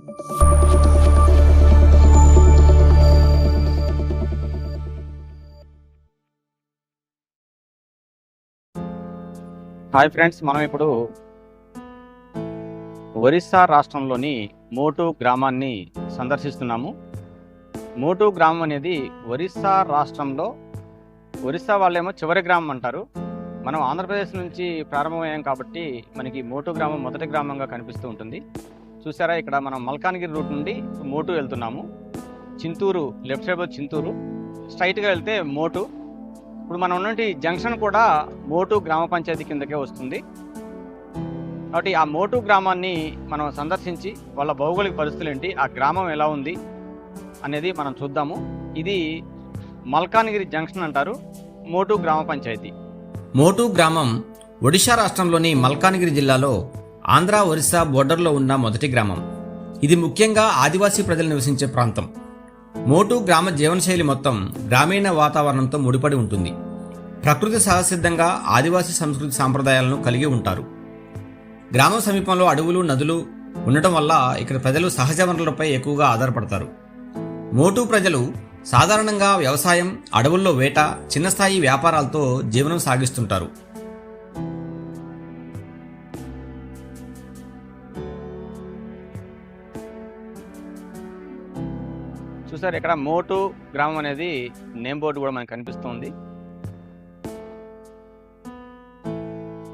Hi friends మనం ఇప్పుడు ఒరిస్సా రాష్ట్రంలోని మోటు గ్రామాన్ని సందర్శిస్తున్నాము. మోటు గ్రామం అనేది ఒరిస్సా రాష్ట్రంలో ఒరిస్సా వాళ్ళేమో చివరి గ్రామం అంటారు. మనం ఆంధ్రప్రదేశ్ నుంచి ప్రారంభమయ్యాం కాబట్టి మనకి మోటు గ్రామం మొదటి గ్రామంగా కనిపిస్తూ ఉంటుంది. చూసారా ఇక్కడ మనం మల్కాన్గిరి రూట్ నుండి మోటు వెళ్తున్నాము. Chinturu left side Chinturu. స్ట్రైట్గా వెళ్తే మోటు. ఇప్పుడు మనం ఉన్నటువంటి జంక్షన్ కూడా మోటు గ్రామ పంచాయతీ కిందకే వస్తుంది. కాబట్టి ఆ మోటు గ్రామాన్ని మనం సందర్శించి వాళ్ళ భౌగోళిక పరిస్థితులు ఏంటి ఆ గ్రామం ఎలా ఉంది అనేది మనం చూద్దాము. ఇది మల్కానగిరి జంక్షన్ అంటారు మోటు గ్రామ పంచాయతీ. మోటు గ్రామం ఒడిశా రాష్ట్రంలోని మల్కానగిరి జిల్లాలో ఆంధ్ర ఒరిస్సా బోర్డర్లో ఉన్న మొదటి గ్రామం. ఇది ముఖ్యంగా ఆదివాసీ ప్రజలు నివసించే ప్రాంతం. మోటు గ్రామ జీవనశైలి మొత్తం గ్రామీణ వాతావరణంతో ముడిపడి ఉంటుంది. ప్రకృతి సహసిద్ధంగా ఆదివాసీ సంస్కృతి సాంప్రదాయాలను కలిగి ఉంటారు. గ్రామం సమీపంలో అడవులు నదులు ఉండటం వల్ల ఇక్కడ ప్రజలు సహజ వనరులపై ఎక్కువగా ఆధారపడతారు. మోటు ప్రజలు సాధారణంగా వ్యవసాయం అడవుల్లో వేట చిన్న స్థాయి వ్యాపారాలతో జీవనం సాగిస్తుంటారు. చూసారు ఇక్కడ మోటు గ్రామం అనేది నేమ్ బోర్డు కూడా మనకు కనిపిస్తుంది.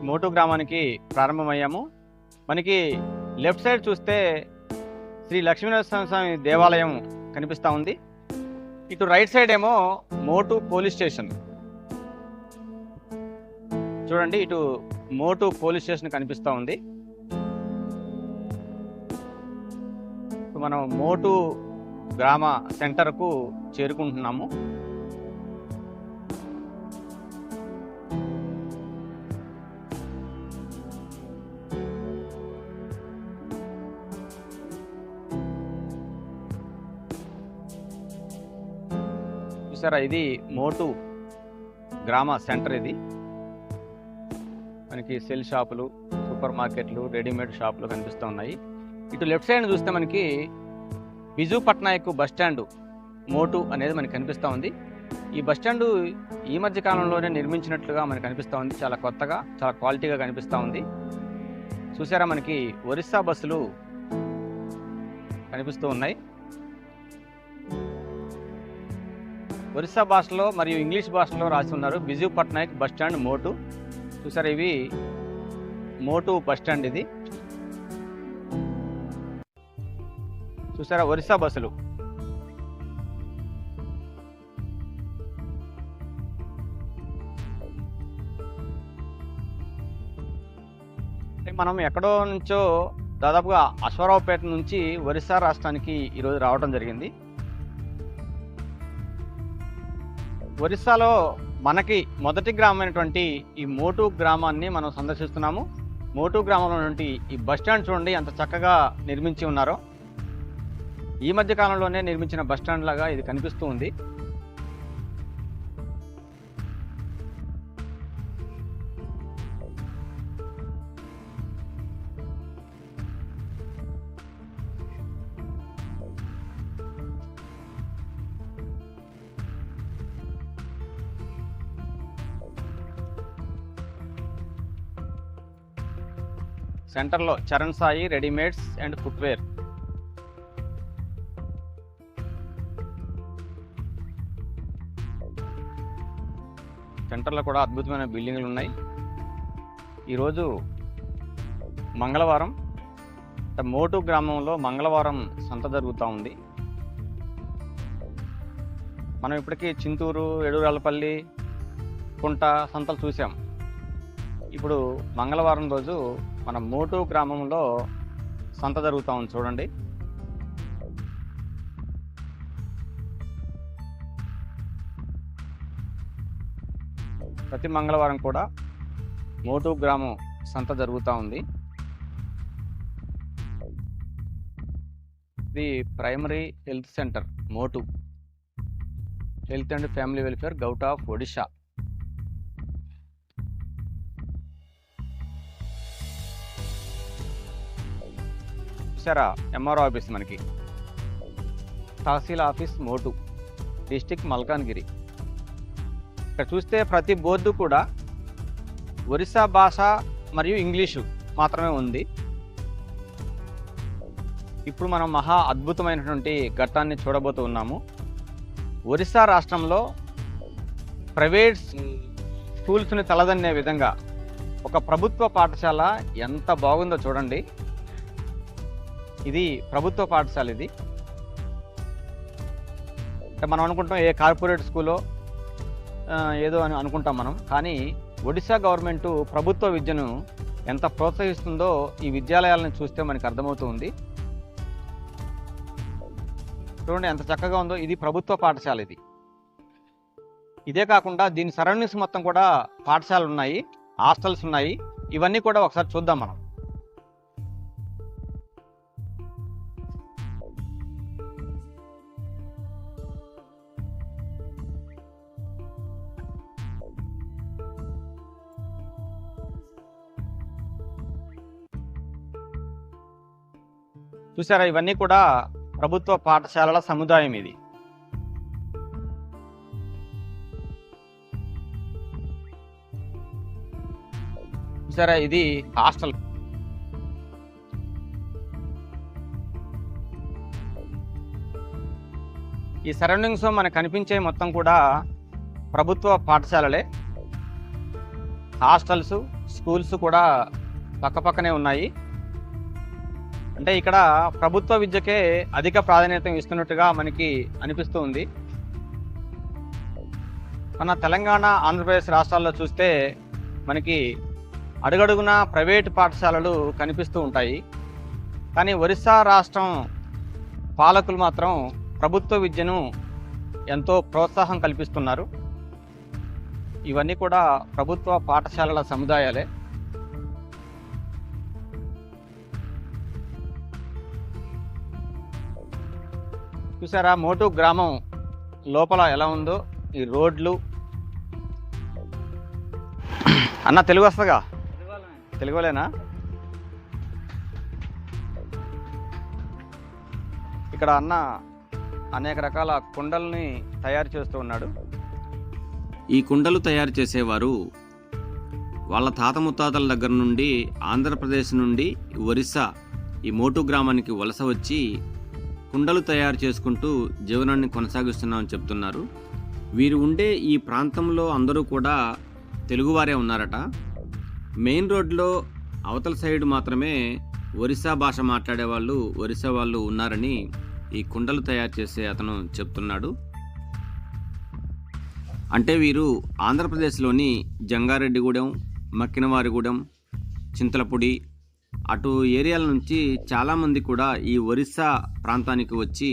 మోటు గ్రామానికి ప్రారంభమయ్యాము. మనకి లెఫ్ట్ సైడ్ చూస్తే శ్రీ లక్ష్మీనరసింహ స్వామి దేవాలయం కనిపిస్తూ ఉంది. ఇటు రైట్ సైడ్ ఏమో మోటు పోలీస్ స్టేషన్. చూడండి ఇటు మోటు పోలీస్ స్టేషన్ కనిపిస్తూ ఉంది. మనం మోటు గ్రామ సెంటర్కు చేరుకుంటున్నాము. చూసారా ఇది మోటు గ్రామ సెంటర్ ఇది. మనకి సెల్ షాపులు సూపర్ మార్కెట్లు రెడీమేడ్ షాపులు కనిపిస్తూ ఉన్నాయి. ఇటు లెఫ్ట్ సైడ్ చూస్తే మనకి బిజు పట్నాయక్ బస్ స్టాండ్ మోటు అనేది మనకి కనిపిస్తూ ఉంది. ఈ బస్ స్టాండ్ ఈ మధ్య కాలంలోనే నిర్మించినట్లుగా మనకి కనిపిస్తూ ఉంది. చాలా కొత్తగా చాలా క్వాలిటీగా కనిపిస్తూ ఉంది. చూసారా మనకి ఒరిస్సా బస్సులు కనిపిస్తూ ఉన్నాయి. ఒరిస్సా భాషలో మరియు ఇంగ్లీష్ భాషలో రాసి ఉన్నారు. Biju Patnaik bus stand Motu. చూసారా ఇవి మోటు బస్ స్టాండ్ ఇది. చూసారా? ఒరిస్సా బస్సులు. మనం ఎక్కడో నుంచో దాదాపుగా అశ్వరావుపేట నుంచి ఒరిస్సా రాష్ట్రానికి ఈరోజు రావడం జరిగింది. ఒరిస్సాలో మనకి మొదటి గ్రామమైనటువంటి ఈ మోటు గ్రామాన్ని మనం సందర్శిస్తున్నాము. మోటు గ్రామంలో ఈ బస్ స్టాండ్ చూడండి ఎంత చక్కగా నిర్మించి ఉన్నారో. ఈ మధ్య కాలంలోనే నిర్మించిన బస్ స్టాండ్ లాగా ఇది కనిపిస్తూ ఉంది. సెంటర్లో Charan Sai readymades and footwear. సెంటర్లో కూడా అద్భుతమైన బిల్డింగ్లు ఉన్నాయి. ఈరోజు మంగళవారం మోటు గ్రామంలో మంగళవారం సంత జరుగుతూ ఉంది. మనం ఇప్పటికీ చింతూరు ఎడురాలపల్లి కుంట సంతలు చూసాం. ఇప్పుడు మంగళవారం రోజు మన మోటు గ్రామంలో సంత జరుగుతూ ఉంది చూడండి. ప్రతి మంగళవారం కూడా మోటు గ్రామం సంత జరుగుతూ ఉంది. ఇది primary health center Motu. Health and family welfare govt of Odisha చూసారా ఎంఆర్ఓ ఆఫీస్ మనకి. Tehsil office Motu district Malkangiri. ఇక్కడ చూస్తే ప్రతి బోర్డు కూడా ఒరిస్సా భాష మరియు ఇంగ్లీషు మాత్రమే ఉంది. ఇప్పుడు మనం మహా అద్భుతమైనటువంటి ఘట్టాన్ని చూడబోతూ ఉన్నాము. ఒరిస్సా రాష్ట్రంలో ప్రైవేట్ స్కూల్స్ని తలదన్నే విధంగా ఒక ప్రభుత్వ పాఠశాల ఎంత బాగుందో చూడండి. ఇది ప్రభుత్వ పాఠశాల ఇది. అంటే మనం అనుకుంటాం ఏ కార్పొరేట్ స్కూలో ఏదో అని అనుకుంటాం మనం. కానీ ఒడిశా గవర్నమెంట్ ప్రభుత్వ విద్యను ఎంత ప్రోత్సహిస్తుందో ఈ విద్యాలయాలను చూస్తే మనకు అర్థమవుతుంది. చూడండి ఎంత చక్కగా ఉందో. ఇది ప్రభుత్వ పాఠశాల ఇది. ఇదే కాకుండా దీని సరౌండింగ్స్ మొత్తం కూడా పాఠశాలలు ఉన్నాయి హాస్టల్స్ ఉన్నాయి. ఇవన్నీ కూడా ఒకసారి చూద్దాం మనం. చూసారా ఇవన్నీ కూడా ప్రభుత్వ పాఠశాలల సముదాయం ఇది. చూసారా ఇది హాస్టల్. ఈ సరౌండింగ్స్ మనకు కనిపించే మొత్తం కూడా ప్రభుత్వ పాఠశాలలే. హాస్టల్స్ స్కూల్స్ కూడా పక్కపక్కనే ఉన్నాయి. అంటే ఇక్కడ ప్రభుత్వ విద్యకే అధిక ప్రాధాన్యత ఇస్తున్నట్టుగా మనకి అనిపిస్తూ ఉంది. మన తెలంగాణ ఆంధ్రప్రదేశ్ రాష్ట్రాల్లో చూస్తే మనకి అడుగడుగున ప్రైవేటు పాఠశాలలు కనిపిస్తూ ఉంటాయి. కానీ ఒరిస్సా రాష్ట్రం పాలకులు మాత్రం ప్రభుత్వ విద్యను ఎంతో ప్రోత్సాహం కల్పిస్తున్నారు. ఇవన్నీ కూడా ప్రభుత్వ పాఠశాలల సముదాయాలే. చూసారా? మోటు గ్రామం లోపల ఎలా ఉందో ఈ రోడ్లు. అన్న తెలుగు వస్తుందిగా తెలుగులేనా? ఇక్కడ అన్న అనేక రకాల కుండల్ని తయారు చేస్తూ ఉన్నాడు. ఈ కుండలు తయారు చేసేవారు వాళ్ళ తాత ముత్తాతల దగ్గర నుండి ఆంధ్రప్రదేశ్ నుండి ఒరిస్సా ఈ మోటు గ్రామానికి వలస వచ్చి కుండలు తయారు చేసుకుంటూ జీవనాన్ని కొనసాగిస్తున్నామని చెప్తున్నారు. వీరు ఉండే ఈ ప్రాంతంలో అందరూ కూడా తెలుగువారే ఉన్నారట. మెయిన్ రోడ్లో అవతల సైడ్ మాత్రమే ఒరిస్సా భాష మాట్లాడే వాళ్ళు ఒరిస్సా వాళ్ళు ఉన్నారని ఈ కుండలు తయారు చేసే అతను చెప్తున్నాడు. అంటే వీరు ఆంధ్రప్రదేశ్లోని జంగారెడ్డిగూడెం మక్కినవారిగూడెం చింతలపూడి అటు ఏరియాల నుంచి చాలామంది కూడా ఈ ఒరిస్సా ప్రాంతానికి వచ్చి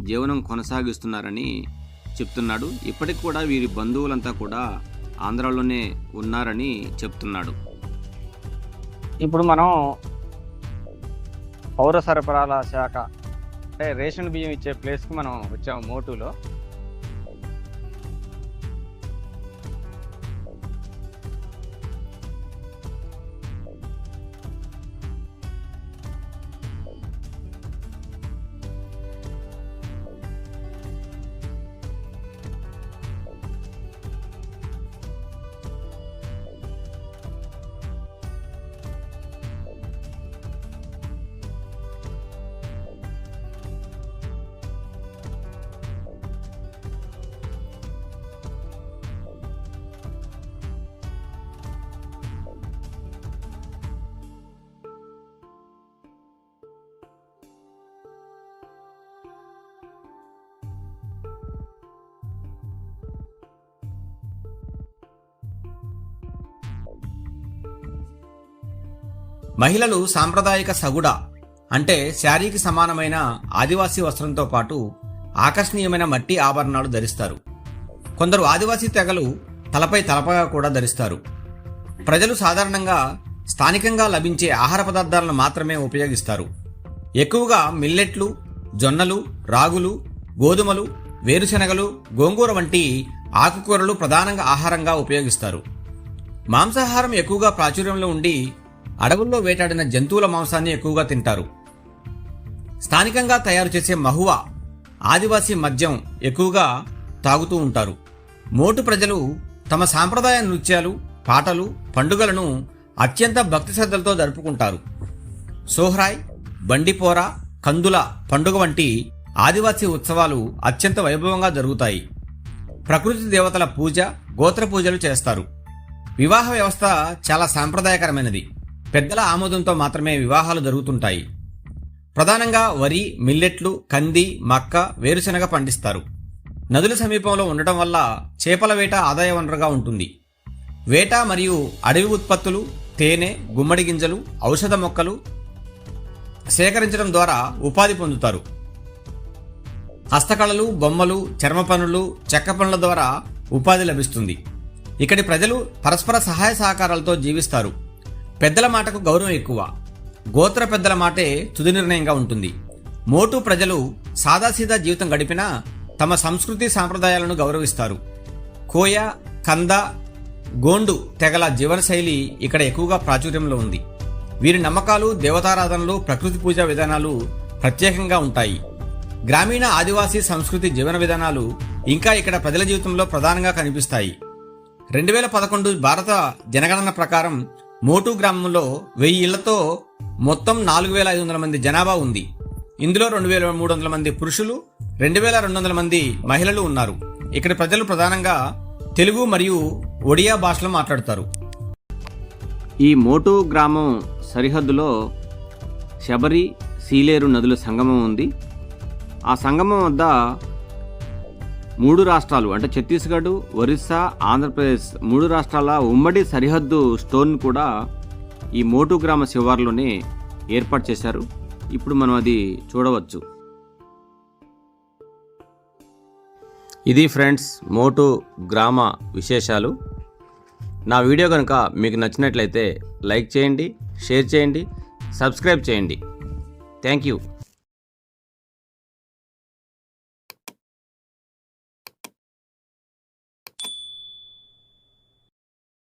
జీవనం కొనసాగిస్తున్నారని చెప్తున్నాడు. ఇప్పటికి కూడా వీరి బంధువులంతా కూడా ఆంధ్రాలోనే ఉన్నారని చెప్తున్నాడు. ఇప్పుడు మనం పౌర సరఫరాల శాఖ అంటే రేషన్ బియ్యం ఇచ్చే ప్లేస్కి మనం వచ్చాము మోటులో. మహిళలు సాంప్రదాయిక సగుడ అంటే శారీకి సమానమైన ఆదివాసీ వస్త్రంతో పాటు ఆకర్షణీయమైన మట్టి ఆభరణాలు ధరిస్తారు. కొందరు ఆదివాసీ తెగలు తలపై తలపగా కూడా ధరిస్తారు. ప్రజలు సాధారణంగా స్థానికంగా లభించే ఆహార పదార్థాలను మాత్రమే ఉపయోగిస్తారు. ఎక్కువగా మిల్లెట్లు జొన్నలు రాగులు గోధుమలు వేరుశనగలు గోంగూర వంటి ఆకుకూరలు ప్రధానంగా ఆహారంగా ఉపయోగిస్తారు. మాంసాహారం ఎక్కువగా ప్రాచుర్యంలో ఉండి అడవుల్లో వేటాడిన జంతువుల మాంసాన్ని ఎక్కువగా తింటారు. స్థానికంగా తయారు చేసే మహువా ఆదివాసీ మద్యం ఎక్కువగా తాగుతూ ఉంటారు. మోటు ప్రజలు తమ సాంప్రదాయ నృత్యాలు పాటలు పండుగలను అత్యంత భక్తి శ్రద్ధలతో జరుపుకుంటారు. సోహ్రాయ్ బండిపోర కందుల పండుగ వంటి ఆదివాసీ ఉత్సవాలు అత్యంత వైభవంగా జరుగుతాయి. ప్రకృతి దేవతల పూజ గోత్ర పూజలు చేస్తారు. వివాహ వ్యవస్థ చాలా సాంప్రదాయకరమైనది. పెద్దల ఆమోదంతో మాత్రమే వివాహాలు జరుగుతుంటాయి. ప్రధానంగా వరి మిల్లెట్లు కంది మక్క వేరుశనగ పండిస్తారు. నదుల సమీపంలో ఉండటం వల్ల చేపల వేట ఆదాయ వనరుగా ఉంటుంది. వేట మరియు అడవి ఉత్పత్తులు తేనె గుమ్మడి గింజలు ఔషధ మొక్కలు సేకరించడం ద్వారా ఉపాధి పొందుతారు. హస్తకళలు బొమ్మలు చర్మ పనులు చెక్క పనుల ద్వారా ఉపాధి లభిస్తుంది. ఇక్కడి ప్రజలు పరస్పర సహాయ సహకారాలతో జీవిస్తారు. పెద్దల మాటకు గౌరవం ఎక్కువ. గోత్ర పెద్దల మాటే తుది నిర్ణయంగా ఉంటుంది. మోటు ప్రజలు సాదాసీదా జీవితం గడిపినా తమ సంస్కృతి సాంప్రదాయాలను గౌరవిస్తారు. కోయ కంద గోండు తెగల జీవనశైలి ఇక్కడ ఎక్కువగా ప్రాచుర్యంలో ఉంది. వీరి నమ్మకాలు దేవతారాధనలు ప్రకృతి పూజా విధానాలు ప్రత్యేకంగా ఉంటాయి. గ్రామీణ ఆదివాసీ సంస్కృతి జీవన విధానాలు ఇంకా ఇక్కడ ప్రజల జీవితంలో ప్రధానంగా కనిపిస్తాయి. రెండు వేల పదకొండు భారత జనగణన ప్రకారం మోటు గ్రామంలో వెయ్యి ఇళ్ళతో మొత్తం నాలుగు వేల ఐదు వందల మంది జనాభా ఉంది. ఇందులో రెండు వేల మూడు వందల మంది పురుషులు రెండు వేల రెండు వందల మంది మహిళలు ఉన్నారు. ఇక్కడ ప్రజలు ప్రధానంగా తెలుగు మరియు ఒడియా భాషలో మాట్లాడతారు. ఈ మోటు గ్రామం సరిహద్దులో శబరి సీలేరు నదుల సంగమం ఉంది. ఆ సంగమం వద్ద మూడు రాష్ట్రాలు అంటే ఛత్తీస్గఢ్ ఒరిస్సా ఆంధ్రప్రదేశ్ మూడు రాష్ట్రాల ఉమ్మడి సరిహద్దు స్టోన్ కూడా ఈ మోటు గ్రామ శివార్లోనే ఏర్పాటు చేశారు. ఇప్పుడు మనం అది చూడవచ్చు. ఇది ఫ్రెండ్స్ మోటు గ్రామ విశేషాలు. నా వీడియో కనుక మీకు నచ్చినట్లయితే లైక్ చేయండి షేర్ చేయండి సబ్స్క్రైబ్ చేయండి. Thank you.